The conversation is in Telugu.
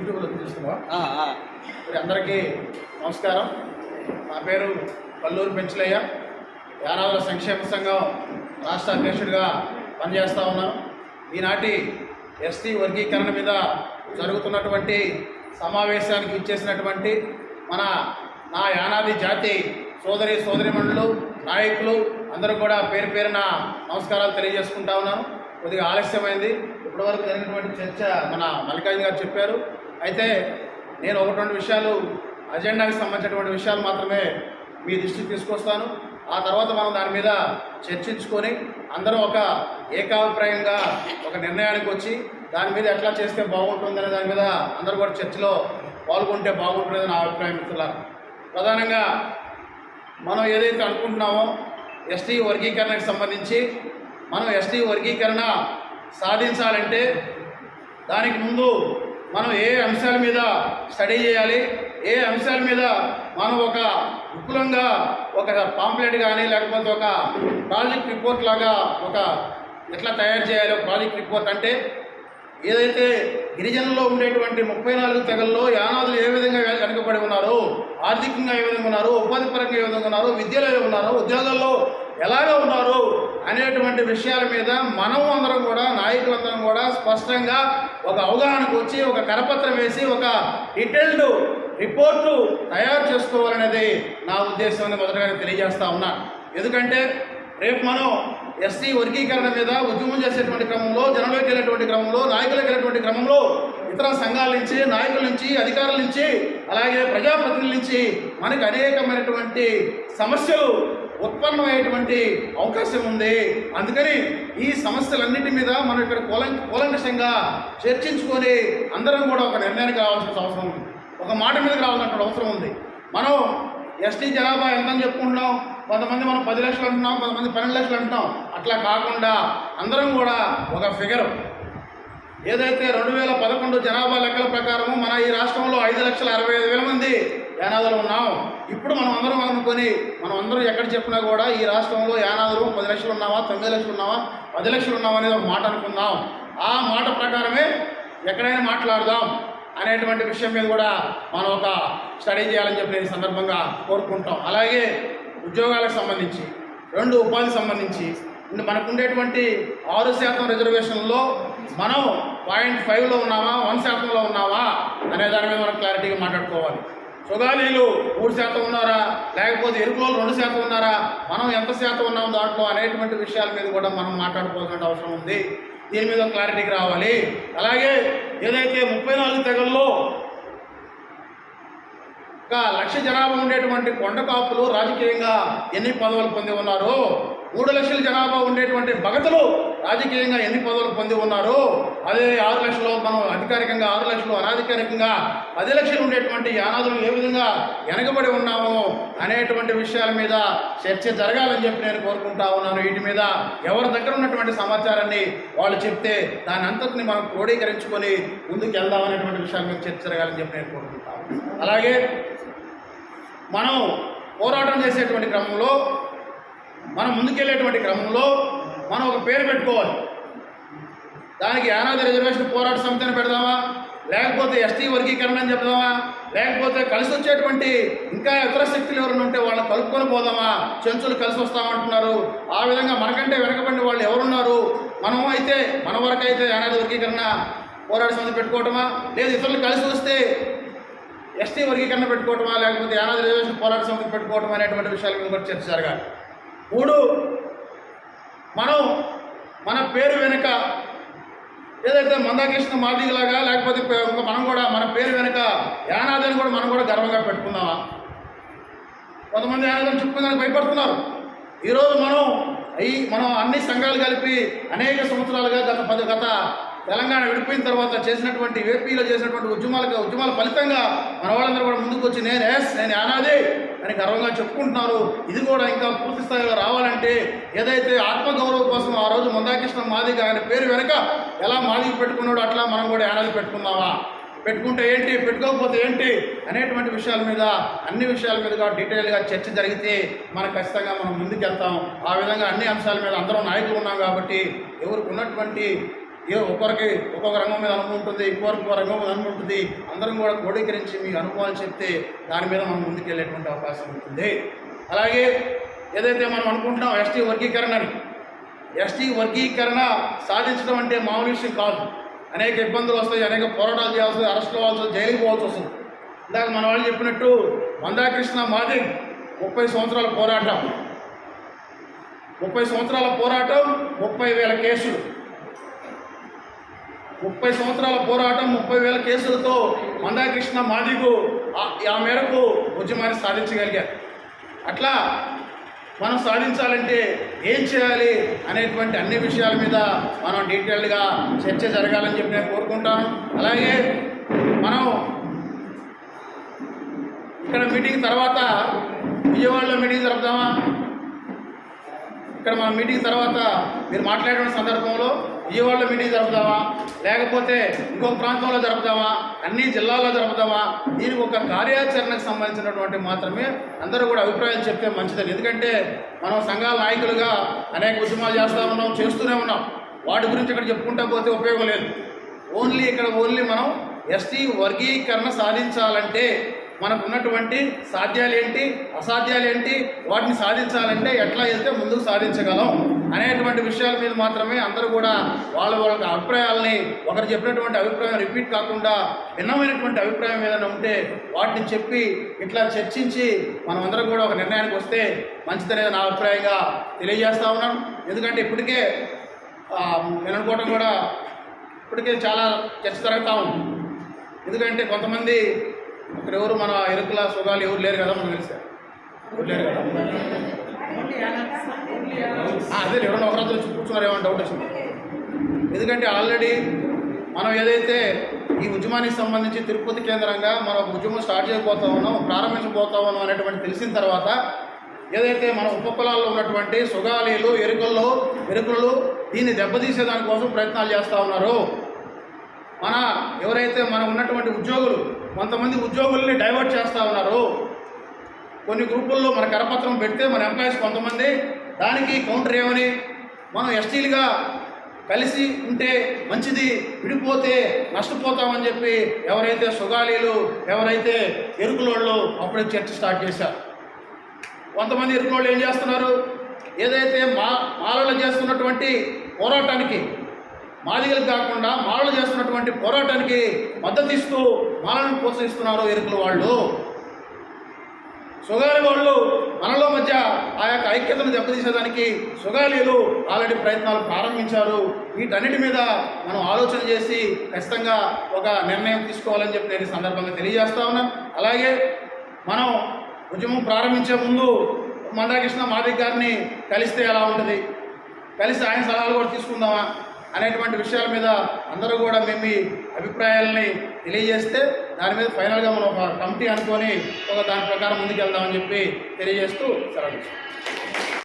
యూట్యూబ్లో. మరి అందరికీ నమస్కారం. నా పేరు పల్లూరు పెంచులయ్య. యానాదుల సంక్షేమ సంఘం రాష్ట్ర అధ్యక్షుడిగా పనిచేస్తూ ఉన్నాను. ఈనాటి ఎస్టీ వర్గీకరణ మీద జరుగుతున్నటువంటి సమావేశానికి ఇచ్చేసినటువంటి మన నా యానాది జాతి సోదరి సోదరిమణులు నాయకులు అందరూ కూడా పేరు పేరున నమస్కారాలు తెలియజేసుకుంటా ఉన్నాను. కొద్దిగా ఆలస్యమైంది. ఇప్పటివరకు జరిగినటువంటి చర్చ మన మల్లికార్జున గారు చెప్పారు. అయితే నేను ఒకటి రెండు విషయాలు అజెండాకి సంబంధించినటువంటి విషయాలు మాత్రమే మీ దృష్టికి తీసుకొస్తాను. ఆ తర్వాత మనం దాని మీద చర్చించుకొని అందరూ ఒక ఏకాభిప్రాయంగా ఒక నిర్ణయానికి వచ్చి దాని మీద ఎట్లా చేస్తే బాగుంటుందనే దాని మీద అందరూ కూడా చర్చలో పాల్గొంటే బాగుంటుందని నా అభిప్రాయం మిత్రులారా. ప్రధానంగా మనం ఏదైతే అనుకుంటున్నామో ఎస్టీ వర్గీకరణకు సంబంధించి మనం ఎస్టీ వర్గీకరణ సాధించాలంటే దానికి ముందు మనం ఏ అంశాల మీద స్టడీ చేయాలి ఏ అంశాల మీద మనం ఒక విపులంగా ఒక పాంప్లెట్ కానీ లేకపోతే ఒక ప్రాజెక్ట్ రిపోర్ట్ లాగా ఒక ఎట్లా తయారు చేయాలి ప్రాజెక్ట్ రిపోర్ట్ అంటే ఏదైతే గిరిజనుల్లో ఉండేటువంటి ముప్పై నాలుగు తెగల్లో యానాదులు ఏ విధంగా వెనుకబడి ఉన్నారో ఆర్థికంగా ఏ విధంగా ఉన్నారో ఉపాధి పరంగా ఏ విధంగా ఉన్నారో విద్యలో ఏ ఉన్నారో ఉద్యోగాల్లో ఎలాగ ఉన్నారు అనేటువంటి విషయాల మీద మనం అందరం కూడా నాయకులందరం కూడా స్పష్టంగా ఒక అవగాహనకు వచ్చి ఒక కరపత్రం వేసి ఒక డీటెయిల్డ్ రిపోర్టు తయారు చేసుకోవాలనేది నా ఉద్దేశం అని మొదటగా తెలియజేస్తా ఉన్నా. ఎందుకంటే రేపు మనం ఎస్సీ వర్గీకరణ మీద ఉద్యమం చేసేటువంటి క్రమంలో జనంలోకి వెళ్ళేటువంటి క్రమంలో నాయకులకు వెళ్ళేటువంటి క్రమంలో ఇతర సంఘాల నుంచి నాయకుల నుంచి అధికారుల నుంచి అలాగే ప్రజాప్రతినిధుల నుంచి మనకి అనేకమైనటువంటి సమస్యలు ఉత్పన్నమయ్యేటువంటి అవకాశం ఉంది. అందుకని ఈ సమస్యలన్నిటి మీద మనం ఇక్కడ కూలం కూలంకషంగా చర్చించుకొని అందరం కూడా ఒక నిర్ణయానికి రావాల్సిన అవసరం ఉంది. ఒక మాట మీదకి రావాల్సిన అవసరం ఉంది. మనం ఎస్టీ జనాభా ఎంతని చెప్పుకుంటున్నాం? కొంతమంది మనం పది లక్షలు అంటున్నాం కొంతమంది పన్నెండు లక్షలు అంటున్నాం. అట్లా కాకుండా అందరం కూడా ఒక ఫిగర్. ఏదైతే రెండు వేల పదకొండు జనాభా లెక్కల ప్రకారము మన ఈ రాష్ట్రంలో ఐదు లక్షల అరవై ఐదు వేల మంది యానాదులు ఉన్నాం. ఇప్పుడు మనం అందరం అనుకొని మనం అందరం ఎక్కడ చెప్పినా కూడా ఈ రాష్ట్రంలో యానాదులు పది లక్షలు ఉన్నావా తొమ్మిది లక్షలు ఉన్నావా పది లక్షలు ఉన్నావా అనేది ఒక మాట అనుకుందాం. ఆ మాట ప్రకారమే ఎక్కడైనా మాట్లాడదాం అనేటువంటి విషయం మీద కూడా మనం ఒక స్టడీ చేయాలని చెప్పి నేను సందర్భంగా కోరుకుంటాం. అలాగే ఉద్యోగాలకు సంబంధించి రెండు ఉపాధి సంబంధించి మనకుండేటువంటి మనకు ఉండేటువంటి ఆరు శాతం రిజర్వేషన్లో మనం పాయింట్ ఫైవ్లో ఉన్నామా వన్ శాతంలో ఉన్నామా అనే దాని మీద మనం క్లారిటీగా మాట్లాడుకోవాలి. సుగాలీలు మూడు శాతం ఉన్నారా? లేకపోతే ఎరుకులు రెండు శాతం ఉన్నారా? మనం ఎంత శాతం ఉన్నాం దాంట్లో అనేటువంటి విషయాల మీద కూడా మనం మాట్లాడుకోవాల్సిన అవసరం ఉంది. దీని మీద క్లారిటీకి రావాలి. అలాగే ఏదైతే ముప్పై నాలుగు తెగల్లో ఒక లక్ష జనాభా ఉండేటువంటి కొండ కాపులు రాజకీయంగా ఎన్ని పదవులు పొంది ఉన్నారో మూడు లక్షల జనాభా ఉండేటువంటి భగతలు రాజకీయంగా ఎన్ని పదవులు పొంది ఉన్నారో అదే ఆరు లక్షలు మనం అధికారికంగా ఆరు లక్షలు అనాధికారికంగా పది లక్షలు ఉండేటువంటి యానాదులు ఏ విధంగా వెనకబడి ఉన్నామో అనేటువంటి విషయాల మీద చర్చ జరగాలని చెప్పి నేను కోరుకుంటా ఉన్నాను. వీటి మీద ఎవరి దగ్గర ఉన్నటువంటి సమాచారాన్ని వాళ్ళు చెప్తే దాని అంతటిని మనం క్రోడీకరించుకొని ముందుకు వెళ్దాం అనేటువంటి విషయాల మీద చర్చ జరగాలని చెప్పి నేను కోరుకుంటాను అలాగే మనం పోరాటం చేసేటువంటి క్రమంలో మనం ముందుకెళ్ళేటువంటి క్రమంలో మనం ఒక పేరు పెట్టుకోవాలి. దానికి యానాది రిజర్వేషన్ పోరాట సమితిని పెడదామా? లేకపోతే ఎస్టీ వర్గీకరణ అని చెప్దామా? లేకపోతే కలిసి వచ్చేటువంటి ఇంకా ఇతర శక్తులు ఎవరైనా ఉంటే వాళ్ళని కలుపుకొని పోదామా? చెంచులు కలిసి వస్తామంటున్నారు. ఆ విధంగా మనకంటే వెనకబడిన వాళ్ళు ఎవరున్నారు? మనం అయితే మన వరకు అయితే యానాది వర్గీకరణ పోరాట సమితి పెట్టుకోవటమా? లేదు ఇతరులు కలిసి వస్తే ఎస్టీ వర్గీకరణ పెట్టుకోవటమా? లేకపోతే యానాది రిజర్వేషన్ పోరాట సమితి పెట్టుకోవటం అనేటువంటి విషయాల మీద కూడా చర్చ జరగాలి. మూడు. మనం మన పేరు వెనుక ఏదైతే మందాకృష్ణ మాదిగలాగా లేకపోతే మనం కూడా మన పేరు వెనుక యానాదని అని కూడా మనం కూడా గర్వంగా పెట్టుకుందామా? కొంతమంది యానాదని చెప్పుకోవడానికి భయపడుతున్నారు. ఈరోజు మనం అయి మనం అన్ని సంఘాలు కలిపి అనేక సంవత్సరాలుగా గత పది గత తెలంగాణ విడిపోయిన తర్వాత చేసినటువంటి ఏపీలో చేసినటువంటి ఉద్యమాలకు ఉద్యమాల ఫలితంగా మన వాళ్ళందరూ కూడా ముందుకు వచ్చి నేను ఎస్ నేను యానాది. అని గర్వంగా చెప్పుకుంటున్నారు. ఇది కూడా ఇంకా పూర్తి స్థాయిలో రావాలంటే ఏదైతే ఆత్మగౌరవం కోసం ఆ రోజు మందాకృష్ణ మాదిగ ఆయన పేరు వెనక ఎలా మాదిగ పెట్టుకున్నాడో అట్లా మనం కూడా ఏడాది పెట్టుకుందామా? పెట్టుకుంటే ఏంటి? పెట్టుకోకపోతే ఏంటి? అనేటువంటి విషయాల మీద అన్ని విషయాల మీదుగా డీటెయిల్గా చర్చ జరిగితే మనం ఖచ్చితంగా మనం ముందుకు వెళ్తాం ఆ విధంగా అన్ని అంశాల మీద అందరం నాయకులు ఉన్నాం కాబట్టి ఎవరికి ఉన్నటువంటి ఏ ఒక్కొక్కరికి ఒక్కొక్క రంగం మీద అనుభవం ఉంటుంది ఇంకొకరికి ఇంకో రంగం మీద అనుభవం ఉంటుంది. అందరం కూడా క్రోడీకరించి మీ అనుభవాలు చెప్తే దాని మీద మనం ముందుకెళ్ళేటువంటి అవకాశం ఉంటుంది. అలాగే ఏదైతే మనం అనుకుంటున్నాం ఎస్టీ వర్గీకరణ అని. ఎస్టీ వర్గీకరణ సాధించడం అంటే మామూలు విషయం కాదు. అనేక ఇబ్బందులు వస్తాయి అనేక పోరాటాలు చేయాల్సి వస్తుంది అరెస్ట్ అవ్వాల్సి వస్తుంది జైలుకి పోవాల్సి వస్తుంది. ఇందాక మన వాళ్ళు చెప్పినట్టు మందాకృష్ణ మాది ముప్పై సంవత్సరాల పోరాటం. ముప్పై సంవత్సరాల పోరాటం ముప్పై వేల కేసులు. ముప్పై సంవత్సరాల పోరాటం ముప్పై వేల కేసులతో మందాకృష్ణ మాదిగు ఆ- మేరకు ఉద్యమాన్ని సాధించగలిగారు. అట్లా మనం సాధించాలంటే ఏం చేయాలి అనేటువంటి అన్ని విషయాల మీద మనం డీటెయిల్డ్గా చర్చ జరగాలని చెప్పి నేను కోరుకుంటాను. అలాగే మనం ఇక్కడ మీటింగ్ తర్వాత విజయవాడలో మీటింగ్ జరుపుదామా? ఇక్కడ మన మీటింగ్ తర్వాత మీరు మాట్లాడిన సందర్భంలో విజయవాడలో మీటింగ్ జరుపుదామా లేకపోతే ఇంకొక ప్రాంతంలో జరుపుదామా అన్ని జిల్లాల్లో జరుపుదామా దీనికి ఒక కార్యాచరణకు సంబంధించినటువంటి మాత్రమే అందరూ కూడా అభిప్రాయాలు చెప్తే మంచిదని. ఎందుకంటే మనం సంఘాల నాయకులుగా అనేక ఉద్యమాలు చేస్తూ ఉన్నాం చేస్తూనే ఉన్నాం. వాటి గురించి ఇక్కడ చెప్పుకుంటా పోతే ఉపయోగం లేదు. ఓన్లీ ఇక్కడ ఓన్లీ మనం ఎస్టీ వర్గీకరణ సాధించాలంటే మనకు ఉన్నటువంటి సాధ్యాలు ఏంటి అసాధ్యాలు ఏంటి వాటిని సాధించాలంటే ఎట్లా వెళ్తే ముందుకు సాధించగలం. అనేటువంటి విషయాల మీద మాత్రమే అందరూ కూడా వాళ్ళ వాళ్ళ అభిప్రాయాలని ఒకరు చెప్పినటువంటి అభిప్రాయం రిపీట్ కాకుండా భిన్నమైనటువంటి అభిప్రాయం ఏదైనా ఉంటే వాటిని చెప్పి ఇట్లా చర్చించి మనమందరం కూడా ఒక నిర్ణయానికి వస్తే మంచిదనేది నా అభిప్రాయంగా తెలియజేస్తా ఉన్నాను. ఎందుకంటే ఇప్పటికే ఆ, నేను అనుకోవడం కూడా ఇప్పటికే చాలా చర్చ జరుగుతూ ఉంది. ఎందుకంటే కొంతమంది ఇక్కడ ఎవరు మన ఎరుకుల సుగాలు ఎవరు లేరు కదా మనకు తెలుసా? ఎవరు లేరు కదా? అదే ఎవరైనా ఒకరితో వచ్చి కూర్చున్నారు డౌట్ వచ్చింది? ఎందుకంటే ఆల్రెడీ మనం ఏదైతే ఈ ఉద్యమానికి సంబంధించి తిరుపతి కేంద్రంగా మనం ఒక ఉద్యమం స్టార్ట్ చేయబోతా ఉన్నాం ప్రారంభించబోతా ఉన్నాం అనేటువంటి తెలిసిన తర్వాత ఏదైతే మన ఉపకులాల్లో ఉన్నటువంటి సుగాలీలు ఎరుకల్లో ఎరుకులు దీన్ని దెబ్బతీసేదానికోసం ప్రయత్నాలు చేస్తూ ఉన్నారు మన ఎవరైతే మనం ఉన్నటువంటి ఉద్యోగులు కొంతమంది ఉద్యోగుల్ని డైవర్ట్ చేస్తూ ఉన్నారు కొన్ని గ్రూపుల్లో మన కరపత్రం పెడితే మన ఎంప్లాయీస్ కొంతమంది దానికి కౌంటర్ ఏమని? మనం ఎస్టీలుగా కలిసి ఉంటే మంచిది విడిపోతే నష్టపోతామని చెప్పి ఎవరైతే సుగాలీలు ఎవరైతే ఎరుకులోళ్ళు అప్పుడే చర్చ స్టార్ట్ చేశారు. కొంతమంది ఎరుకులోళ్ళు ఏం చేస్తున్నారు? ఏదైతే మా మాలలు చేస్తున్నటువంటి పోరాటానికి మాదిగలు కాకుండా మాలలు చేస్తున్నటువంటి పోరాటానికి మద్దతు ఇస్తూ మాలను ప్రోత్సహిస్తున్నారు ఎరుకుల వాళ్ళు. సుగాలి వాళ్ళు మనలో మధ్య ఆ యొక్క ఐక్యతను దెబ్బతీసేదానికి సుగాలీలు ఆల్రెడీ ప్రయత్నాలు ప్రారంభించారు. వీటన్నిటి మీద మనం ఆలోచన చేసి ఖచ్చితంగా ఒక నిర్ణయం తీసుకోవాలని చెప్పి నేను సందర్భంగా తెలియజేస్తా ఉన్నాను అలాగే మనం ఉద్యమం ప్రారంభించే ముందు మందాకృష్ణ మాదిక్ గారిని కలిస్తే ఎలా ఉంటుంది? కలిసి ఆయన సలహాలు కూడా తీసుకుందామా? అనేటువంటి విషయాల మీద అందరూ కూడా మేము అభిప్రాయాలని తెలియజేస్తే దాని మీద ఫైనల్గా మనం ఒక కమిటీ అనుకొని ఒక దాని ప్రకారం ముందుకెళ్దామని చెప్పి తెలియజేస్తూ సెలవు